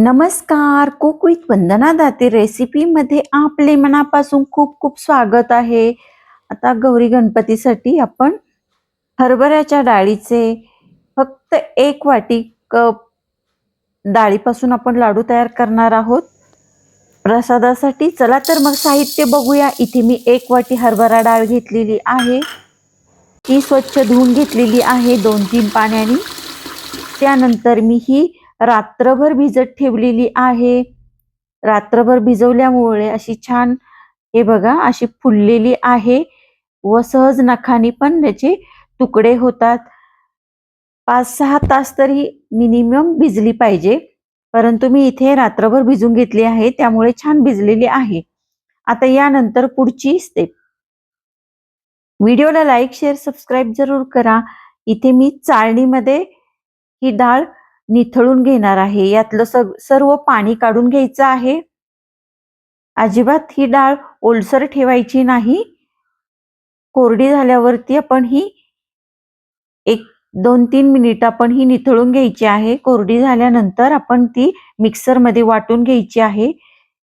नमस्कार. Cook with Vandana Date रेसिपीमध्ये आपले मनापासून खूप खूप स्वागत आहे. आता गौरी गणपतीसाठी आपण हरभऱ्याच्या डाळीचे फक्त एक वाटी कप डाळीपासून आपण लाडू तयार करणार आहोत. प्रसादासाठी चला तर मग साहित्य बघूया. इथे मी एक वाटी हरभरा डाळ घेतलेली आहे. ती स्वच्छ धुवून घेतलेली आहे दोन तीन पाण्याने. त्यानंतर मी ही रात्रभर भिजत ठेवलेली आहे. रात्रभर भिजवल्यामुळे अशी छान हे बघा अशी फुललेली आहे व सहज नखानी पण त्याचे तुकडे होतात. पाच सहा तास तरी मिनिमम भिजली पाहिजे. परंतु मी इथे रात्रभर भिजून घेतली आहे त्यामुळे छान भिजलेली आहे. आता यानंतर पुढची स्टेप व्हिडिओला लाईक शेअर सबस्क्राईब जरूर करा. इथे मी चाळणीमध्ये ही डाळ निथळून घेणार आहे. यातलं सग सर्व पाणी काढून घ्यायचं आहे. अजिबात ही डाळ ओलसर ठेवायची नाही. कोरडी झाल्यावरती आपण ही एक दोन तीन मिनिट आपण ही निथळून घ्यायची आहे. कोरडी झाल्यानंतर आपण ती मिक्सरमध्ये वाटून घ्यायची आहे.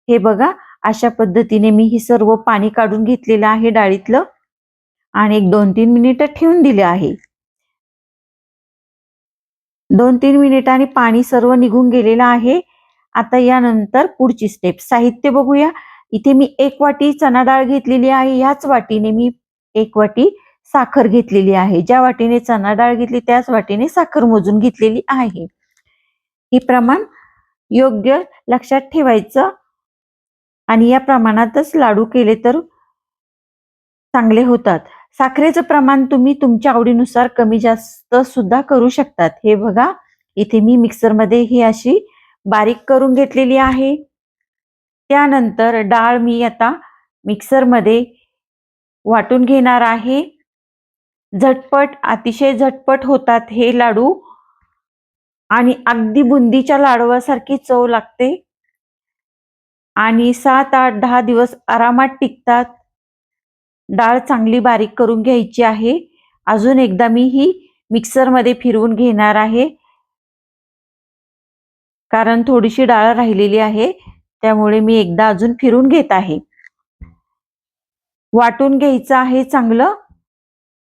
हे बघा अशा पद्धतीने मी ही सर्व पाणी काढून घेतलेलं आहे डाळीतलं. आणि एक दोन तीन मिनिटं ठेवून दिले आहे. दोन तीन मिनिटांनी पाणी सर्व निघून गेलेलं आहे. आता यानंतर पुढची स्टेप साहित्य बघूया. इथे मी एक वाटी चना डाळ घेतलेली आहे. याच वाटीने मी एक वाटी साखर घेतलेली आहे. ज्या वाटीने चना डाळ घेतली त्याच वाटीने साखर मोजून घेतलेली आहे. हे प्रमाण योग्य लक्षात ठेवायचं आणि या प्रमाणातच लाडू केले तर चांगले होतात. साखरेचं प्रमाण तुम्ही तुमच्या आवडीनुसार कमी जास्त सुद्धा करू शकतात. हे बघा इथे मी मिक्सरमध्ये ही अशी बारीक करून घेतलेली आहे. त्यानंतर डाळ मी आता मिक्सरमध्ये वाटून घेणार आहे. झटपट अतिशय झटपट होतात हे लाडू. आणि अगदी बुंदीच्या लाडवासारखी चव लागते. आणि सात आठ दहा दिवस आरामात टिकतात. डाळ चांगली बारीक करून घ्यायची आहे. अजून एकदा मी ही मिक्सरमध्ये फिरवून घेणार आहे. कारण थोडीशी डाळ राहिलेली आहे त्यामुळे मी एकदा अजून फिरून घेत आहे. वाटून घ्यायचं आहे चांगलं.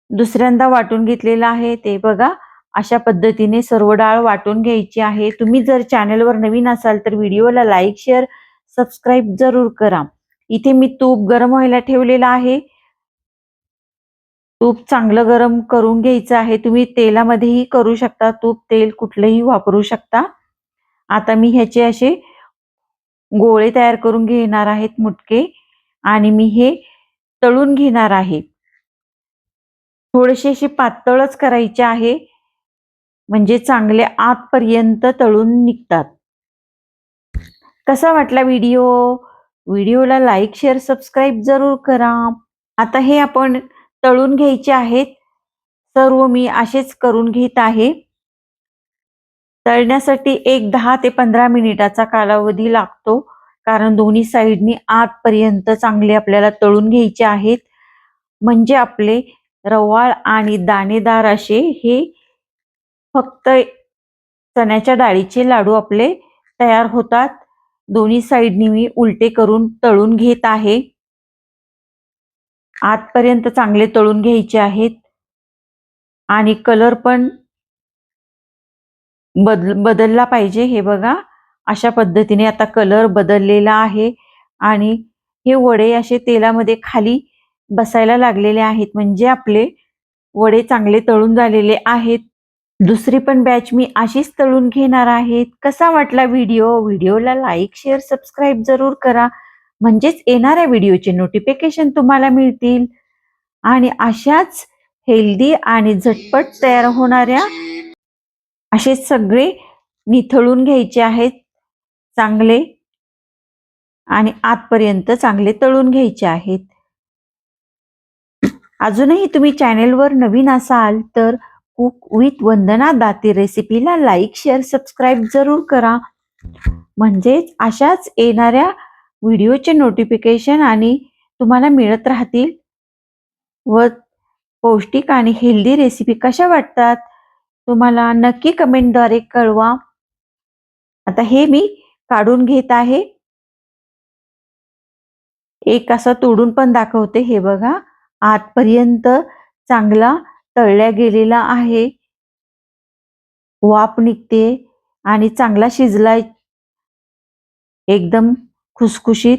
दुसऱ्यांदा वाटून घेतलेलं आहे ते बघा. अशा पद्धतीने सर्व डाळ वाटून घ्यायची आहे. तुम्ही जर चॅनलवर नवीन असाल तर व्हिडिओला लाईक शेअर सबस्क्राईब जरूर करा. इथे मी तूप गरम व्हायला ठेवलेलं आहे. तूप चांगलं गरम करून घ्यायचं आहे. तुम्ही तेलामध्येही करू शकता. तूप तेल कुठलंही वापरू शकता. आता मी ह्याचे असे गोळे तयार करून घेणार आहेत मुटके आणि मी हे तळून घेणार आहे. थोडेसे असे पातळच करायचे आहे. म्हणजे चांगले आतपर्यंत तळून निघतात. कसा वाटला व्हिडिओ? व्हिडिओला लाईक शेअर सबस्क्राईब जरूर करा. आता हे आपण तळून घ्यायचे आहेत. सर्व मी असेच करून घेत आहे. तळण्यासाठी एक दहा ते पंधरा मिनिटाचा कालावधी लागतो कारण दोन्ही साईडनी आतपर्यंत चांगले आपल्याला तळून घ्यायचे आहेत. म्हणजे आपले रवाळ आणि दाणेदार असे हे फक्त चण्याच्या डाळीचे लाडू आपले तयार होतात. दोन्ही साईडनी मी उलटे करून तळून घेत आहे. आतपर्यंत चांगले तळून घ्यायचे आहेत. आणि कलर पण बदल बदलला पाहिजे. हे बघा अशा पद्धतीने आता कलर बदललेला आहे. आणि हे वडे असे तेलामध्ये खाली बसायला लागलेले आहेत. म्हणजे आपले वडे चांगले तळून झालेले आहेत. दुसरी पण बॅच मी अशीच तळून घेणार आहेत. कसा वाटला व्हिडिओ व्हिडिओला लाईक शेअर सबस्क्राईब जरूर करा. म्हणजेच येणाऱ्या व्हिडिओचे नोटिफिकेशन तुम्हाला मिळतील. आणि अशाच हेल्दी आणि झटपट तयार होणाऱ्या असे सगळे निथळून घ्यायचे आहेत चांगले आणि आतपर्यंत चांगले तळून घ्यायचे आहेत. अजूनही तुम्ही चॅनेलवर नवीन असाल तर कुक विथ वंदना दाती रेसिपीला लाईक शेअर सबस्क्राईब जरूर करा. म्हणजेच अशाच येणाऱ्या व्हिडिओचे नोटिफिकेशन आणि तुम्हाला मिळत राहतील. व पौष्टिक आणि हेल्दी रेसिपी कशा वाटतात? तुम्हाला नक्की कमेंटद्वारे कळवा. आता हे मी काढून घेत आहे. एक असं तोडून पण दाखवते हे बघा. आतपर्यंत चांगला तळल्या गेलेला आहे. वाफ निघते आणि चांगला शिजलाय. एकदम खुसखुशीत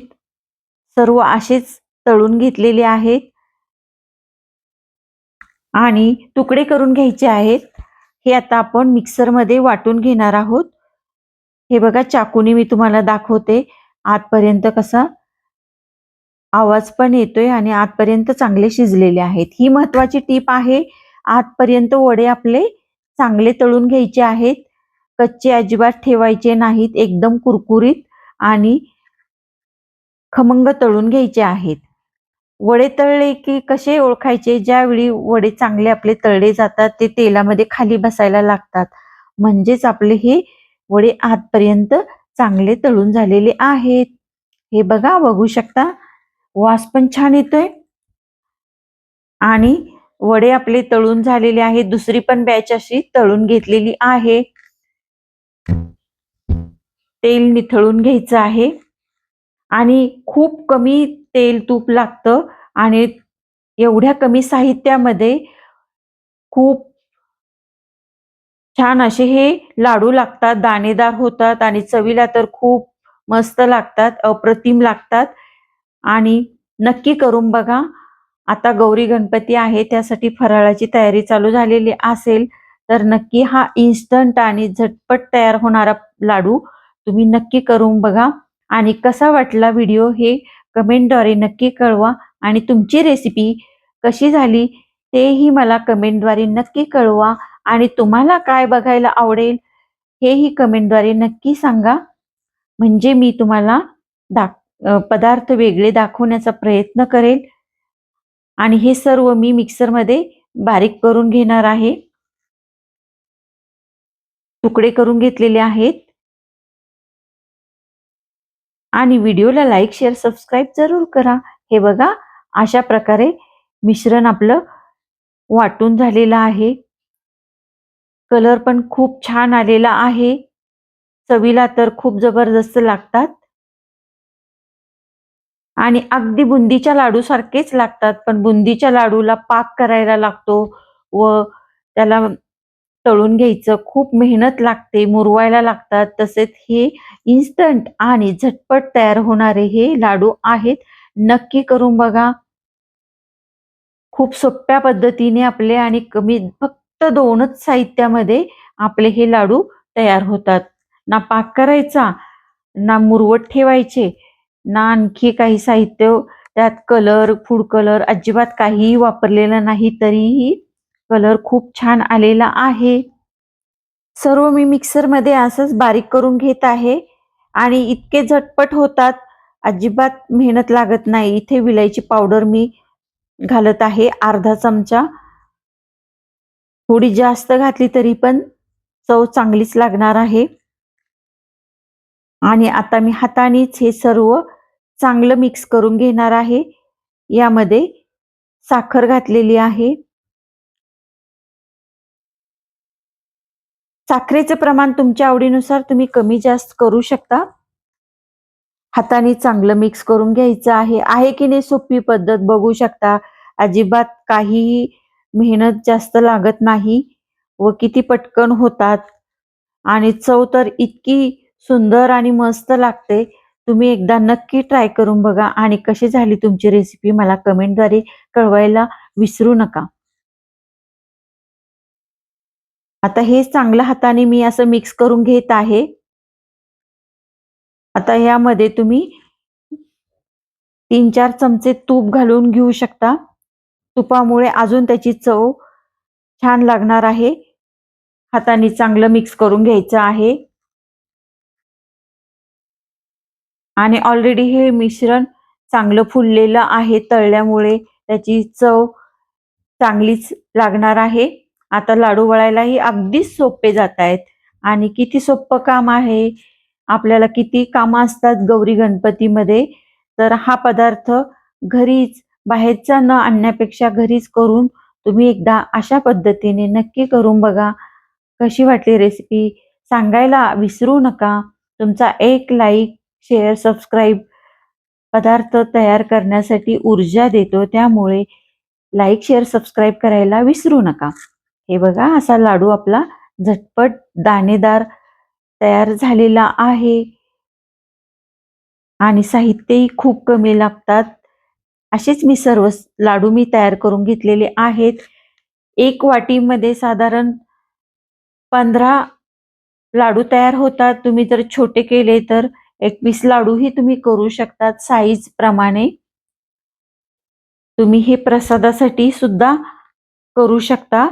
सर्व असेच तळून घेतलेले आहेत. आणि तुकडे करून घ्यायचे आहेत. हे आता आपण मिक्सरमध्ये वाटून घेणार आहोत. हे बघा चाकूने मी तुम्हाला दाखवते. आतपर्यंत कसा आवाज पण येतोय आणि आतपर्यंत चांगले शिजलेले आहेत. ही महत्वाची टीप आहे. आतपर्यंत वडे आपले चांगले तळून घ्यायचे आहेत. कच्चे अजिबात ठेवायचे नाहीत. एकदम कुरकुरीत आणि खमंग तळून घ्यायचे आहेत. वडे तळले की कसे ओळखायचे? ज्यावेळी वडे चांगले आपले तळले जातात ते तेलामध्ये खाली बसायला लागतात. म्हणजेच आपले हे वडे आतपर्यंत चांगले तळून झालेले आहेत. हे बघा बघू शकता. वास पण छान येतोय. आणि वडे आपले तळून झालेले आहेत. दुसरी पण बॅच अशी तळून घेतलेली आहे. तेल निथळून घ्यायचं आहे. आणि खूप कमी तेल तूप लागतं आणि एवढ्या कमी साहित्यामध्ये खूप छान असे हे लाडू लागतात दाणेदार होतात आणि चवीला तर खूप मस्त लागतात अप्रतिम लागतात. आणि नक्की करून बघा. आता गौरी गणपती आहे त्यासाठी फराळाची तयारी चालू झालेली असेल तर नक्की हा इन्स्टंट आणि झटपट तयार होणारा लाडू तुम्ही नक्की करून बघा. आणि कसा वाटला व्हिडिओ हे कमेंटद्वारे नक्की कळवा. आणि तुमची रेसिपी कशी झाली तेही मला कमेंटद्वारे नक्की कळवा. आणि तुम्हाला काय बघायला आवडेल हेही कमेंटद्वारे नक्की सांगा. म्हणजे मी तुम्हाला दाख पदार्थ वेगळे दाखवण्याचा प्रयत्न करेल. आणि हे सर्व मी मिक्सरमध्ये बारीक करून घेणार आहे. तुकडे करून घेतलेले आहेत. आणि व्हिडिओला लाईक शेअर सबस्क्राईब जरूर करा. हे बघा अशा प्रकारे मिश्रण आपलं वाटून झालेलं आहे. कलर पण खूप छान आलेला आहे. चवीला तर खूप जबरदस्त लागतात. आणि अगदी बुंदीच्या लाडू सारखेच लागतात पण बुंदीच्या लाडूला पाक करायला लागतो व त्याला तळून घ्यायचं. खूप मेहनत लागते मुरवायला लागतात. तसेच हे इन्स्टंट आणि झटपट तयार होणारे हे लाडू आहेत. नक्की करून बघा. खूप सोप्या पद्धतीने आपले आणि कमी फक्त दोनच साहित्यामध्ये आपले हे लाडू तयार होतात. ना पाक करायचा ना मुरवट ठेवायचे ना आणखी काही साहित्य त्यात कलर फूड कलर अजिबात काहीही वापरलेलं नाही तरीही कलर खूप छान आलेला आहे. सर्व मी मिक्सरमध्ये असंच बारीक करून घेत आहे. आणि इतके झटपट होतात. अजिबात मेहनत लागत नाही. इथे विलायची पावडर मी घालत आहे. अर्धा चमचा. थोडी जास्त घातली तरी पण चव चांगलीच लागणार आहे. आणि आता मी हातानेच हे सर्व चांगलं मिक्स करून घेणार आहे. यामध्ये साखर घातलेली आहे. साखरेचं प्रमाण तुमच्या आवडीनुसार तुम्ही कमी जास्त करू शकता. हाताने चांगलं मिक्स करून घ्यायचं आहे. आहे की नाही सोपी पद्धत बघू शकता. अजिबात काहीही मेहनत जास्त लागत नाही व किती पटकन होतात. आणि चव तर इतकी सुंदर आणि मस्त लागते. तुम्ही एकदा नक्की ट्राय करून बघा. आणि कशी झाली तुमची रेसिपी मला कमेंटद्वारे कळवायला विसरू नका. आता हे चांगल्या हाताने मी असं मिक्स करून घेत आहे. आता यामध्ये तुम्ही तीन चार चमचे तूप घालून घेऊ शकता. तुपामुळे अजून त्याची चव छान लागणार आहे. हाताने चांगलं मिक्स करून घ्यायचं आहे. आणि ऑलरेडी हे मिश्रण चांगलं फुललेलं आहे तळल्यामुळे त्याची चव चांगलीच लागणार आहे. आता लाडू वळायलाही अगदीच सोपे जात आहेत आणि किती सोपं काम आहे. आपल्याला किती कामं असतात गौरी गणपतीमध्ये. तर हा पदार्थ घरीच बाहेरचा न आणण्यापेक्षा घरीच करून तुम्ही एकदा अशा पद्धतीने नक्की करून बघा. कशी वाटली रेसिपी सांगायला विसरू नका. तुमचा एक लाईक शेअर सबस्क्राईब पदार्थ तयार करण्यासाठी ऊर्जा देतो. त्यामुळे लाईक शेअर सबस्क्राईब करायला विसरू नका. हे बघा असा लाडू आपला झटपट दाणेदार तयार झालेला आहे. आणि साहित्यही खूप कमी लागतात. असेच मी सर्व लाडू मी तयार करून घेतलेले आहेत. एक वाटीमध्ये साधारण पंधरा लाडू तयार होतात. तुम्ही जर छोटे केले तर एकवीस लाडूही तुम्ही करू शकतात साईज प्रमाणे. तुम्ही हे प्रसादासाठी सुद्धा करू शकता.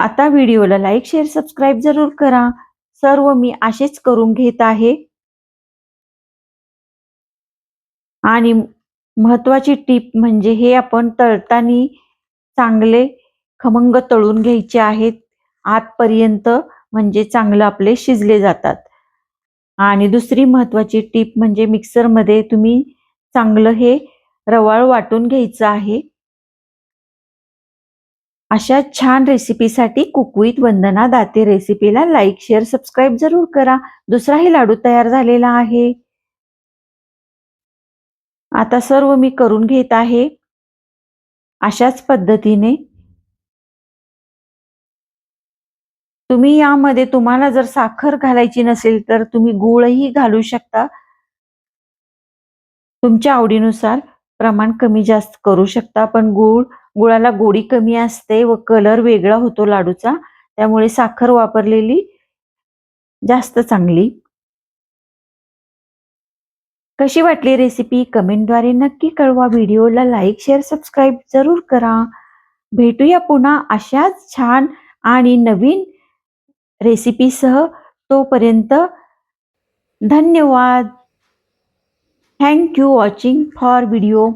आता व्हिडिओला लाईक शेअर सबस्क्राईब जरूर करा. सर्व मी असेच करून घेत आहे. आणि महत्वाची टीप म्हणजे हे आपण तळताना चांगले खमंग तळून घ्यायचे आहेत. आतपर्यंत म्हणजे चांगलं आपले शिजले जातात. आणि दुसरी महत्वाची टीप म्हणजे मिक्सरमध्ये तुम्ही चांगलं हे रवाळ वाटून घ्यायचं आहे. अशा छान रेसिपीसाठी कुकवीत वंदना दाते रेसिपीला लाईक शेअर सबस्क्राईब जरूर करा. दुसराही लाडू तयार झालेला आहे. आता सर्व मी करून घेत आहे. अशाच पद्धतीने. तुम्ही यामध्ये तुम्हाला जर साखर घालायची नसेल तर तुम्ही गुळही घालू शकता. तुमच्या आवडीनुसार प्रमाण कमी जास्त करू शकता पण गुळ गुळाला गोडी कमी असते व कलर वेगळा होतो लाडूचा त्यामुळे साखर वापरलेली जास्त चांगली. कशी वाटली रेसिपी कमेंटद्वारे नक्की कळवा. व्हिडिओला लाईक शेअर सबस्क्राईब जरूर करा. भेटूया पुन्हा अशाच छान आणि नवीन रेसिपीसह तोपर्यंत धन्यवाद. Thank you watching for video